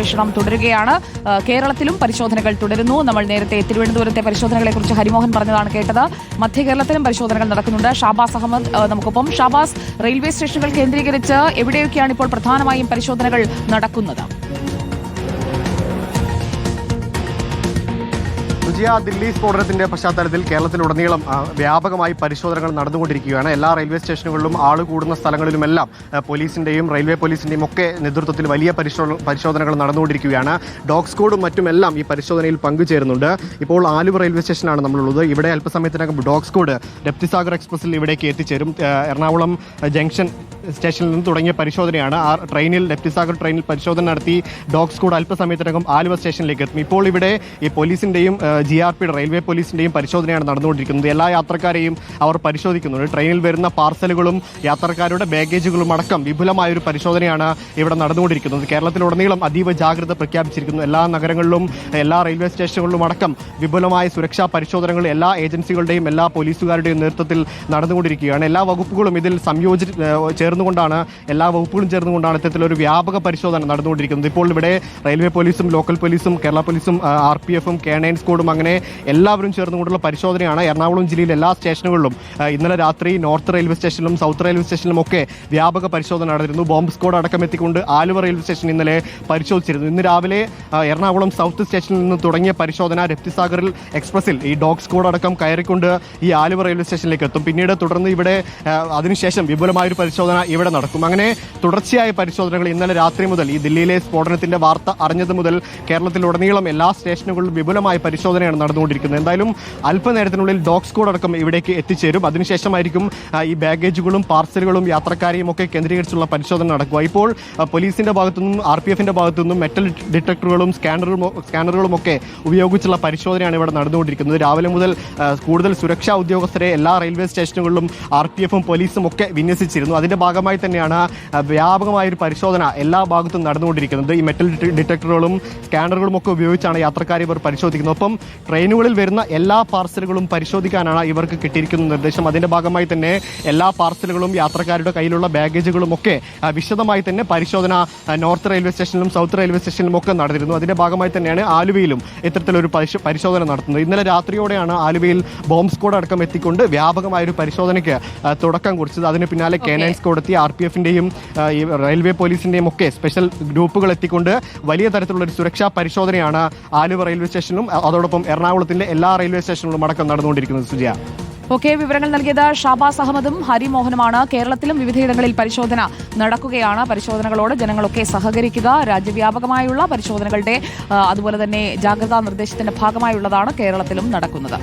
അന്വേഷണം തുടരുകയാണ്. കേരളത്തിലും പരിശോധനകൾ തുടരുന്നു. നമ്മൾ നേരത്തെ തിരുവനന്തപുരത്തെ പരിശോധനകളെ കുറിച്ച് ഹരിമോഹൻ പറഞ്ഞതാണ് കേട്ടത്. മധ്യ കേരളത്തിലും പരിശോധനകൾ നടക്കുന്നുണ്ട്. ഷാബാസ് അഹമ്മദ് നമുക്കൊപ്പം. ഷാബാസ് റെയിൽവേ സ്റ്റേഷനുകൾ കേന്ദ്രീകരിച്ച് എവിടെയൊക്കെയാണ് ഇപ്പോൾ പ്രധാനമായും പരിശോധനകൾ നടക്കുന്നത്? സുജിയ ദില്ലി സ്ഫോടനത്തിന്റെ പശ്ചാത്തലത്തിൽ കേരളത്തിലുടനീളം വ്യാപകമായി പരിശോധനകൾ നടന്നുകൊണ്ടിരിക്കുകയാണ്. എല്ലാ റെയിൽവേ സ്റ്റേഷനുകളിലും ആൾ കൂടുന്ന സ്ഥലങ്ങളിലുമെല്ലാം പോലീസിന്റെയും റെയിൽവേ പോലീസിന്റെയും ഒക്കെ നേതൃത്വത്തിൽ വലിയ പരിശോധന പരിശോധനകൾ നടന്നുകൊണ്ടിരിക്കുകയാണ്. ഡോഗ് സ്ക്വാഡും മറ്റുമെല്ലാം ഈ പരിശോധനയിൽ പങ്കുചേരുന്നുണ്ട്. ഇപ്പോൾ ആലുവ റെയിൽവേ സ്റ്റേഷനാണ് നമ്മളുള്ളത്. ഇവിടെ അല്പസമയത്തിനകം ഡോഗ് സ്ക്വാഡ് രപ്തിസാഗർ എക്സ്പ്രസിൽ ഇവിടേക്ക് എത്തിച്ചേരും. എറണാകുളം ജംഗ്ഷൻ സ്റ്റേഷനിൽ നിന്ന് തുടങ്ങിയ പരിശോധനയാണ്. ആ ട്രെയിനിൽ ലെപ്റ്റിസാഗർ ട്രെയിനിൽ പരിശോധന നടത്തി ഡോഗ് സ്ക്വാഡ് അല്പസമയത്തിനകം ആലുവ സ്റ്റേഷനിലേക്ക് എത്തും. ഇപ്പോൾ ഇവിടെ ഈ പോലീസിന്റെയും ജി ആർ പിയുടെ റെയിൽവേ പോലീസിന്റെയും പരിശോധനയാണ് നടന്നുകൊണ്ടിരിക്കുന്നത്. എല്ലാ യാത്രക്കാരെയും അവർ പരിശോധിക്കുന്നുണ്ട്. ട്രെയിനിൽ വരുന്ന പാർസലുകളും യാത്രക്കാരുടെ ബാഗേജുകളും അടക്കം വിപുലമായ ഒരു പരിശോധനയാണ് ഇവിടെ നടന്നുകൊണ്ടിരിക്കുന്നത്. കേരളത്തിലുടനീളം അതീവ ജാഗ്രത പ്രഖ്യാപിച്ചിരിക്കുന്നു. എല്ലാ നഗരങ്ങളിലും എല്ലാ റെയിൽവേ സ്റ്റേഷനുകളിലും അടക്കം വിപുലമായ സുരക്ഷാ പരിശോധനകൾ എല്ലാ ഏജൻസികളുടെയും എല്ലാ പോലീസുകാരുടെയും നേതൃത്വത്തിൽ നടന്നുകൊണ്ടിരിക്കുകയാണ്. എല്ലാ വകുപ്പുകളും ഇതിൽ സംയോജി ചേർന്നുകൊണ്ടാണ് എല്ലാ വകുപ്പുകളും ചേർന്നുകൊണ്ടാണ് ഇത്തരത്തിലൊരു വ്യാപക പരിശോധന നടന്നുകൊണ്ടിരിക്കുന്നത്. ഇപ്പോൾ ഇവിടെ റെയിൽവേ പോലീസും ലോക്കൽ പോലീസും കേരള പോലീസും ആർ പി എഫും കെ നയൻ സ്ക്വാഡും അങ്ങനെ എല്ലാവരും ചേർന്നുകൊണ്ടുള്ള പരിശോധനയാണ്. എറണാകുളം ജില്ലയിലെ എല്ലാ സ്റ്റേഷനുകളിലും ഇന്നലെ രാത്രി നോർത്ത് റെയിൽവേ സ്റ്റേഷനിലും സൗത്ത് റെയിൽവേ സ്റ്റേഷനിലും ഒക്കെ വ്യാപക പരിശോധന നടന്നിരുന്നു. ബോംബ് സ്ക്വാഡ് അടക്കം എത്തിക്കൊണ്ട് ആലുവ റെയിൽവേ സ്റ്റേഷൻ ഇന്നലെ പരിശോധിച്ചിരുന്നു. ഇന്ന് രാവിലെ എറണാകുളം സൗത്ത് സ്റ്റേഷനിൽ നിന്ന് തുടങ്ങിയ പരിശോധന രപ്തിസാഗറിൽ എക്സ്പ്രസിൽ ഈ ഡോഗ് സ്ക്വാഡ് അടക്കം കയറിക്കൊണ്ട് ഈ ആലുവ റെയിൽവേ സ്റ്റേഷനിലേക്ക് എത്തും. പിന്നീട് തുടർന്ന് ഇവിടെ അതിനുശേഷം വിപുലമായൊരു പരിശോധന ഇവിടെ നടക്കും. അങ്ങനെ തുടർച്ചയായ പരിശോധനകൾ ഇന്നലെ രാത്രി മുതൽ ഈ ദില്ലിയിലെ സ്ഫോടനത്തിന്റെ വാർത്ത അറിഞ്ഞത് മുതൽ കേരളത്തിലുടനീളം എല്ലാ സ്റ്റേഷനുകളിലും വിപുലമായ പരിശോധനയാണ് നടന്നുകൊണ്ടിരിക്കുന്നത്. എന്തായാലും അല്പനേരത്തിനുള്ളിൽ ഡോഗ് സ്ക്വാഡ് അടക്കം ഇവിടേക്ക് എത്തിച്ചേരും. അതിനുശേഷമായിരിക്കും ഈ ബാഗേജുകളും പാർസലുകളും യാത്രക്കാരെയും ഒക്കെ കേന്ദ്രീകരിച്ചുള്ള പരിശോധന നടക്കുക. ഇപ്പോൾ പോലീസിന്റെ ഭാഗത്തുനിന്നും ആർ പി എഫിന്റെ ഭാഗത്തുനിന്നും മെറ്റൽ ഡിറ്റക്ടറുകളും സ്കാനറുകളും സ്കാനറുകളും ഒക്കെ ഉപയോഗിച്ചുള്ള പരിശോധനയാണ് ഇവിടെ നടന്നുകൊണ്ടിരിക്കുന്നത്. രാവിലെ മുതൽ കൂടുതൽ സുരക്ഷാ ഉദ്യോഗസ്ഥരെ എല്ലാ റെയിൽവേ സ്റ്റേഷനുകളിലും ആർ പി എഫും പോലീസും ഒക്കെ വിന്യസിച്ചിരുന്നു. അതിന്റെ ഭാഗമായി തന്നെയാണ് വ്യാപകമായ ഒരു പരിശോധന എല്ലാ ഭാഗത്തും നടന്നുകൊണ്ടിരിക്കുന്നത്. ഈ മെറ്റൽ ഡിറ്റ- ഡിറ്റക്ടറുകളും സ്കാനറുകളും ഒക്കെ ഉപയോഗിച്ചാണ് യാത്രക്കാരെ ഇവർ പരിശോധിക്കുന്നത്. ഒപ്പം ട്രെയിനുകളിൽ വരുന്ന എല്ലാ പാർസലുകളും പരിശോധിക്കാനാണ് ഇവർക്ക് കിട്ടിയിരിക്കുന്ന നിർദ്ദേശം. അതിന്റെ ഭാഗമായി തന്നെ എല്ലാ പാർസലുകളും യാത്രക്കാരുടെ കയ്യിലുള്ള ബാഗേജുകളും ഒക്കെ വിശദമായി തന്നെ പരിശോധന നോർത്ത് റെയിൽവേ സ്റ്റേഷനിലും സൗത്ത് റെയിൽവേ സ്റ്റേഷനിലും ഒക്കെ നടന്നിരുന്നു. അതിന്റെ ഭാഗമായി തന്നെയാണ് ആലുവയിലും ഇത്തരത്തിലൊരു പരിശോ- പരിശോധന നടത്തുന്നത്. ഇന്നലെ രാത്രിയോടെയാണ് ആലുവയിൽ ബോംബ് സ്ക്വാഡ് അടക്കം എത്തിക്കൊണ്ട് വ്യാപകമായ ഒരു പരിശോധനയ്ക്ക് തുടക്കം കുറിച്ചത്. അതിന് പിന്നാലെ കെ നയൻ സ്ക്വാഡ് എത്തി ആർ പി എഫിന്റെയും റെയിൽവേ പോലീസിന്റെയും ഒക്കെ സ്പെഷ്യൽ ഗ്രൂപ്പുകൾ എത്തിക്കൊണ്ട് വലിയ തരത്തിലുള്ള ഒരു സുരക്ഷാ പരിശോധനയാണ് ആലുവ റെയിൽവേ സ്റ്റേഷനിലും. അ- അതോടൊപ്പം എറണാകുളത്തിന്റെ എല്ലാ റെയിൽവേ സ്റ്റേഷനുകളും അടക്കം നടന്നുകൊണ്ടിരിക്കുന്നത് സുജിയ. ഓക്കെ വിവരങ്ങൾ നൽകിയത് ഷാബാസ് അഹമ്മദും ഹരിമോഹനുമാണ് കേരളത്തിലും വിവിധയിടങ്ങളിൽ പരിശോധന നടക്കുകയാണ്. പരിശോധനകളോട് ജനങ്ങളൊക്കെ സഹകരിക്കുക രാജ്യവ്യാപകമായുള്ള പരിശോധനകളുടെ അതുപോലെ തന്നെ ജാഗ്രതാ നിർദ്ദേശത്തിന്റെ ഭാഗമായുള്ളതാണ് കേരളത്തിലും നടക്കുന്നത്.